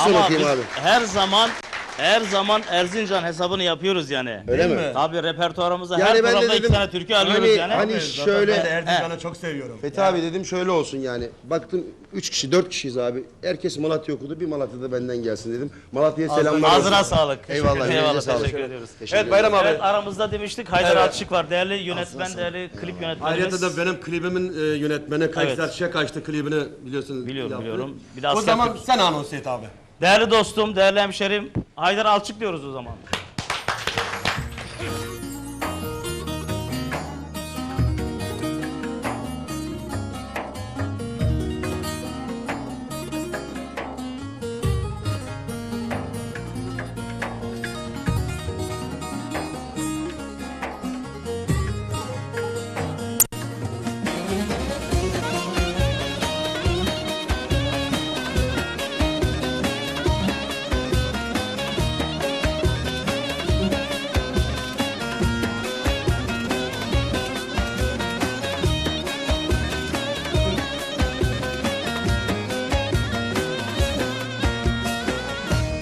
Ama okuyayım biz abi. her zaman her zaman Erzincan hesabını yapıyoruz yani. Öyle mi? mi? Tabii repertuarımıza Yani her ben de programda iki dedim, tane türkü alıyoruz hani- yani. hani- zaten şöyle- Ben de Erzincan'ı çok seviyorum. Fethi abi dedim şöyle olsun yani. Baktım 3 kişi 4 kişiyiz abi. Herkes Malatya okudu. Bir Malatya'da benden gelsin dedim. Malatya'ya selamlar. Ağzına olsun. sağlık. Eyvallah. Eyvallah. sağlık. Teşekkür ediyoruz. Teşekkür Evet Bayram abi. Evet aramızda demiştik Haydar Evet. Alçık var. Değerli yönetmen, değerli klip yönetmenimiz. Ayrıca da benim klibimin e, yönetmeni Kayser Çiçek açtı klibini biliyorsunuz. Biliyorum, yaptı. biliyorum. Bir de O zaman sen anons et abi. Değerli dostum, değerli hemşerim Haydar Alçık diyoruz o zaman.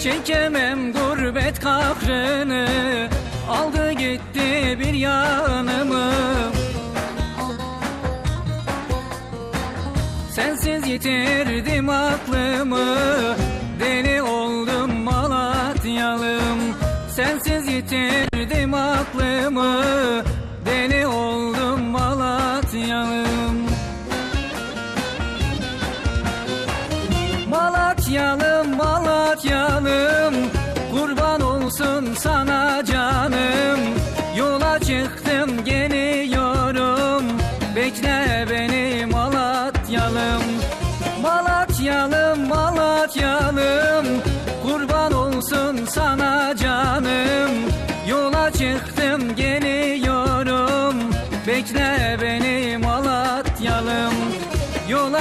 Çekemem gurbet kahrını. Aldı gitti bir yanımı. Sensiz yitirdim aklımı. Deli oldum Malatyalım Sensiz yitirdim aklımı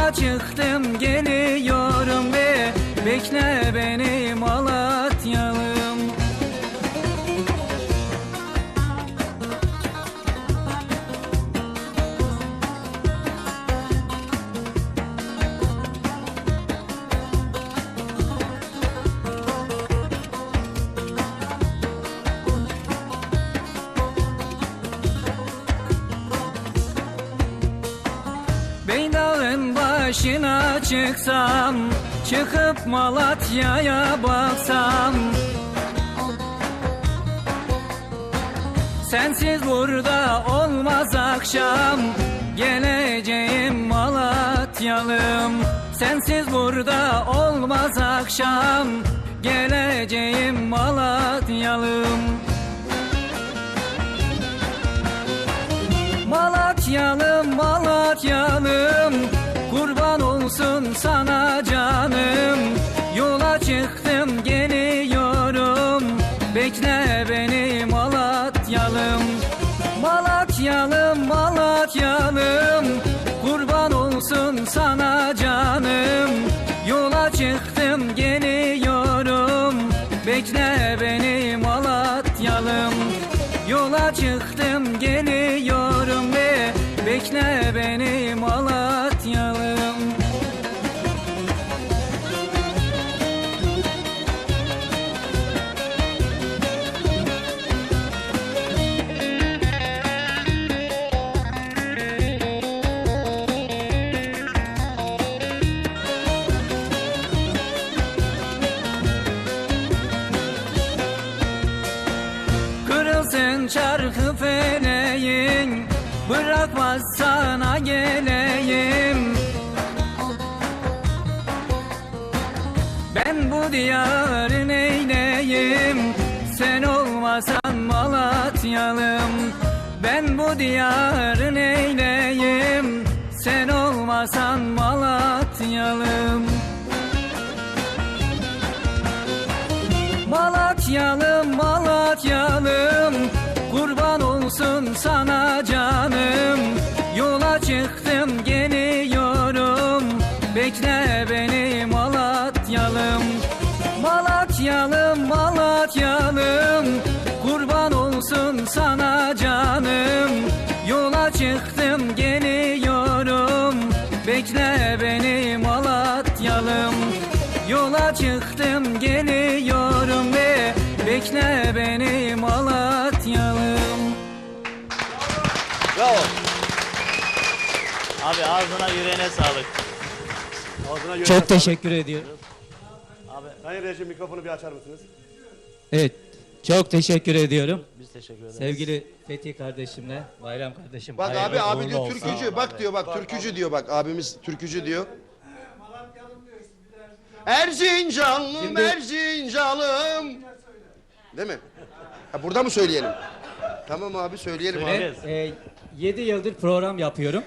Yola çıktım geliyorum ve bekle beni Malatyalım başına çıksam Çıkıp Malatya'ya baksam. Sensiz burada olmaz akşam Geleceğim Malatyalım Sensiz burada olmaz akşam Geleceğim Malatyalım Malatyalım, Malatyalım sana canım. Yola çıktım geliyorum. Bekle beni Malatyalım. Malatyalım, Malatyalım. Kurban olsun sana canım. Yola çıktım geliyorum. Bekle beni Malatyalım. Yola çıktım geliyorum ve bekle beni Kırılsın çarkı feleğin Bırakmaz sana geleyim. Ben bu diyarın neyleyim? Sen olmasan Malatyalım. Ben bu diyarın neyleyim? Sen olmasan Malatyalım. Malatyalım, Malatyalım sana canım Yola çıktım geliyorum Bekle beni Malatyalım Yola çıktım geliyorum de Bekle beni Malatyalım Bravo. Abi ağzına yüreğine sağlık. Ağzına Çok sağlık. teşekkür ediyorum. Sayın Reji mikrofonu bir açar mısınız? Evet çok teşekkür ediyorum. Biz teşekkür ederiz. Sevgili Fethi kardeşimle, Bayram kardeşim. Bak abi abi diyor türkücü. Bak diyor bak türkücü diyor bak abimiz türkücü diyor. Erzincanlım Şimdi- Erzincanlım. Değil mi? Ha, burada mı söyleyelim? Tamam abi söyleyelim abi. Ben 7 yıldır program yapıyorum.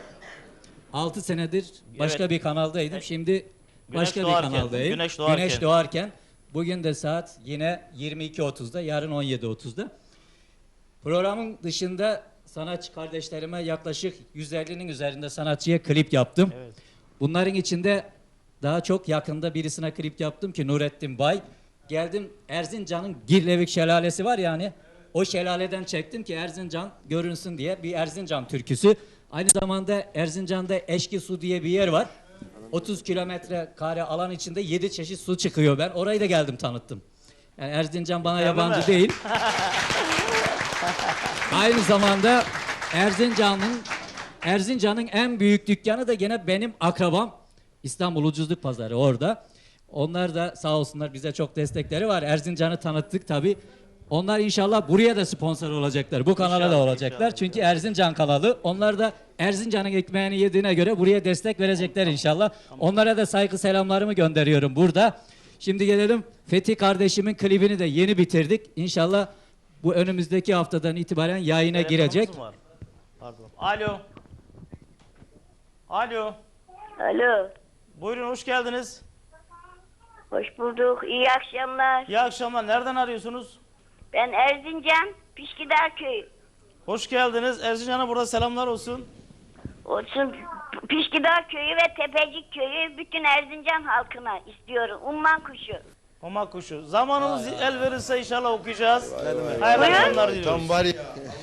6 senedir başka Evet. bir kanaldaydım. Şimdi başka doğarken, bir kanaldayım. güneş doğarken. Güneş doğarken. Bugün de saat yine 22.30'da, yarın 17.30'da. Programın dışında sanatçı kardeşlerime yaklaşık 150'nin üzerinde sanatçıya klip yaptım. Evet. Bunların içinde daha çok yakında birisine klip yaptım ki Nurettin Bay. Geldim Erzincan'ın Girlevik Şelalesi var yani. O şelaleden çektim ki Erzincan görünsün diye bir Erzincan türküsü. Aynı zamanda Erzincan'da Eşki Su diye bir yer var. 30 kilometre kare alan içinde 7 çeşit su çıkıyor. Ben orayı da geldim tanıttım. Yani Erzincan bana yabancı değil. Aynı zamanda Erzincan'ın Erzincan'ın en büyük dükkanı da gene benim akrabam İstanbul Ucuzluk Pazarı orada. Onlar da sağ olsunlar bize çok destekleri var. Erzincan'ı tanıttık tabi. Onlar inşallah buraya da sponsor olacaklar. Bu kanala da İnşallah, olacaklar. inşallah. Çünkü Erzincan kanalı. Onlar da Erzincan'ın ekmeğini yediğine göre buraya destek verecekler inşallah. Onlara da saygı selamlarımı gönderiyorum burada. Şimdi gelelim Fethi kardeşimin klibini de yeni bitirdik. İnşallah bu önümüzdeki haftadan itibaren yayına girecek. Telefonumuz mu var? Pardon. Alo. Alo. Alo, Buyurun hoş geldiniz. hoş bulduk. İyi akşamlar. İyi akşamlar. Nereden arıyorsunuz? Ben Erzincan, Pişkidar Köyü. Hoş geldiniz. Erzincan'a burada selamlar olsun. Olsun Pişkidar Köyü ve Tepecik Köyü bütün Erzincan halkına istiyorum. Umman kuşu. Homa kuşu. Zamanımız el verirse inşallah okuyacağız. Hayırlı akşamlar diliyoruz. Tam var ya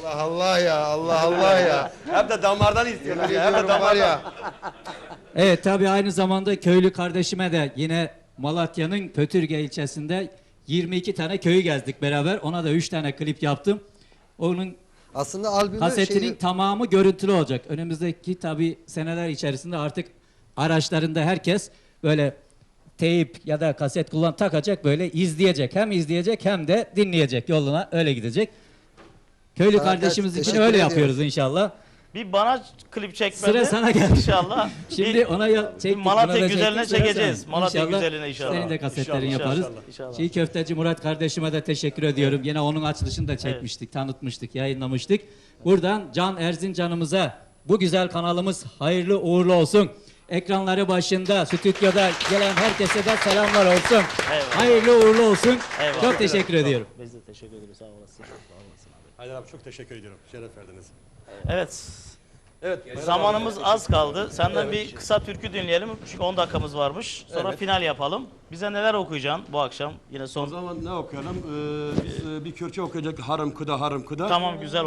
Allah Allah ya Allah Allah ya. Hem de damardan istiyorlar ya. Hem de ediyorum var damardan. ya. Evet tabii aynı zamanda köylü kardeşime de yine Malatya'nın Pötürge ilçesinde 22 tane köyü gezdik beraber. Ona da 3 tane klip yaptım. Onun Aslında albümü kasetinin şeyi- tamamı görüntülü olacak. Önümüzdeki tabii seneler içerisinde artık araçlarında herkes böyle teyip ya da kaset kullan takacak böyle izleyecek. Hem izleyecek hem de dinleyecek yoluna öyle gidecek. Köylü Harika, kardeşimiz için öyle ediyorum. yapıyoruz inşallah. Bir bana klip çekmedi. Sıra sana geldi. İnşallah. Şimdi Bir- ona ya, çektik, Malatya da güzeline çektik, çekeceğiz. Malatya güzeline inşallah. Senin de kasetlerini İnşallah, yaparız. inşallah, inşallah. Çiğ köfteci Murat kardeşime de teşekkür ediyorum. Yine onun açılışını da çekmiştik, tanıtmıştık, yayınlamıştık. Buradan Can Erzincan'ımıza bu güzel kanalımız hayırlı uğurlu olsun. Ekranları başında, stüdyoda gelen herkese de selamlar olsun. Eyvallah. Hayırlı uğurlu olsun. Eyvallah. Çok teşekkür ediyorum. Biz de teşekkür ederiz. Sağ olasın. Sağ olasın abi. Haydar abi çok teşekkür ediyorum. Şeref verdiniz. Evet. Evet. Zamanımız az kaldı. Senden bir kısa türkü dinleyelim. Çünkü 10 dakikamız varmış. Sonra Evet. final yapalım. Bize neler okuyacaksın bu akşam? Yine O son. zaman ne okuyalım? Ee, biz, e, bir Kürtçe okuyacak. Harım kıda harım kıda. Tamam güzel